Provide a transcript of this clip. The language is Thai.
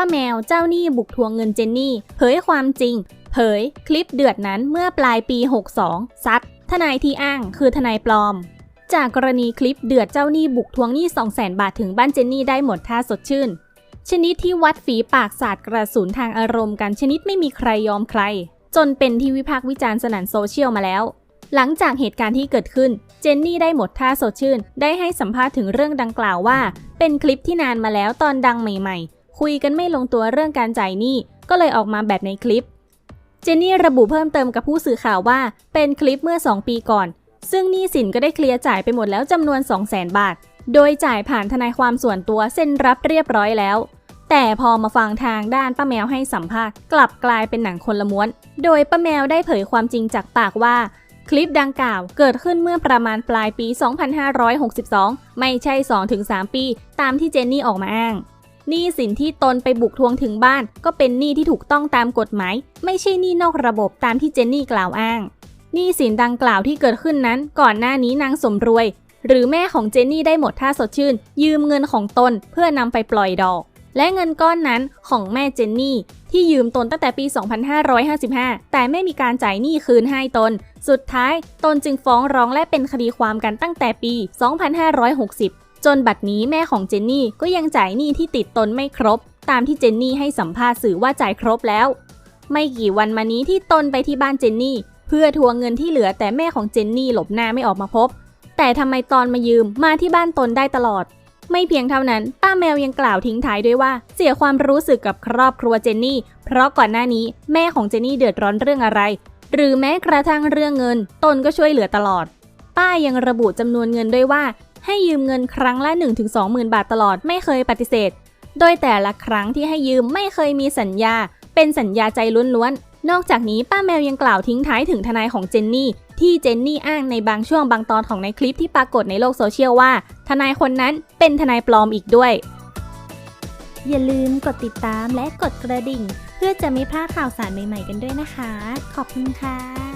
ป้าแมวเจ้าหนี้บุกทวงเงินเจนนี่ เผยความจริง เผยคลิปเดือดนั้นเมื่อปลายปี 62 ซัดทนายที่อ้างคือทนายปลอม จากกรณีคลิปเดือดเจ้าหนี้บุกทวงหนี้ 200,000 บาทถึงบ้านเจนนี่ได้หมดท่าสดชื่น ชนิดที่วัดฝีปากศาสาดกระสุนทางอารมณ์กันชนิดไม่มีใครยอมใคร จนเป็นที่วิพากษ์วิจารณ์สนั่นโซเชียลมาแล้วหลังจากเหตุการณ์ที่เกิดขึ้น เจนนี่ได้หมดท่าสดชื่น ได้ให้สัมภาษณ์ถึงเรื่องดังกล่าวว่า เป็นคลิปที่นานมาแล้วตอนดังใหม่ๆ คุยกันไม่ลงตัวเรื่องการจ่ายหนี้ก็เลยออกมาแบบในคลิป เจนนี่ระบุเพิ่มเติมกับผู้สื่อข่าวว่า เป็นคลิปเมื่อ 2 ปีก่อน ซึ่งหนี้สินก็ได้เคลียร์จ่ายไปหมดแล้วจำนวน 200,000 บาท โดยจ่ายผ่านทนายความส่วนตัวเซ็นรับเรียบร้อยแล้ว แต่พอมาฟังทางด้านป้าแมวให้สัมภาษณ์กลับกลายเป็นหนังคนละม้วน โดยป้าแมวได้เผยความจริงจากปากว่าคลิปดังกล่าวเกิดขึ้นเมื่อประมาณปลายปี 2562 ไม่ใช่ 2-3 ปี ตามที่เจนนี่ออกมาอ้าง หนี้สินที่ตนไปบุกทวงถึงบ้าน ก็เป็นหนี้ที่ถูกต้องตามกฎหมาย ไม่ใช่หนี้นอกระบบตามที่เจนนี่กล่าวอ้างหนี้สินดังกล่าวที่เกิดขึ้นนั้น ก่อนหน้านี้นางสมรวย หรือแม่ของเจนนี่ได้หมดท่าสดชื่น ยืมเงินของตนเพื่อนำไปปล่อยดอก และเงินก้อนนั้นของแม่เจนนี่ ที่ยืมตนตั้งแต่ปี 2555 แต่ไม่มีการจ่ายหนี้คืนให้ตน สุดท้ายตนจึงฟ้องร้องและเป็นคดีความกันตั้งแต่ปี 2560 จนบัดนี้แม่ของเจนนี่ก็ยังจ่ายหนี้ที่ติดตนไม่ครบ ตามที่เจนนี่ให้สัมภาษณ์สื่อว่าจ่ายครบแล้ว ไม่กี่วันมานี้ที่ตนไปที่บ้านเจนนี่ เพื่อทวงเงินที่เหลือแต่แม่ของเจนนี่หลบหน้าไม่ออกมาพบ แต่ทำไมตอนมายืมมาที่บ้านตนได้ตลอด ไม่เพียงเท่านั้น ป้าแมวยังกล่าวทิ้งท้ายด้วยว่า เสียความรู้สึกกับครอบครัวเจนนี่ เพราะก่อนหน้านี้แม่ของเจนนี่เดือดร้อนเรื่องอะไร หรือแม้กระทั่งเรื่องเงิน ตนก็ช่วยเหลือตลอด ป้ายังระบุจำนวนเงินด้วยว่า ให้ยืมเงินครั้งละ 1-20,000 บาทตลอดไม่เคยปฏิเสธ โดยแต่ละครั้งที่ให้ยืมไม่เคยมีสัญญา เป็นสัญญาใจล้วนๆ นอกจากนี้ป้าแมวยังกล่าวทิ้งท้ายถึงทนายของเจนนี่ ที่เจนนี่อ้างในบางช่วงบางตอนของในคลิปที่ปรากฏในโลกโซเชียลว่า ทนายคนนั้นเป็นทนายปลอมอีกด้วย อย่าลืมกดติดตามและกดกระดิ่ง เพื่อจะไม่พลาดข่าวสารใหม่ๆกันด้วยนะคะ ขอบคุณค่ะ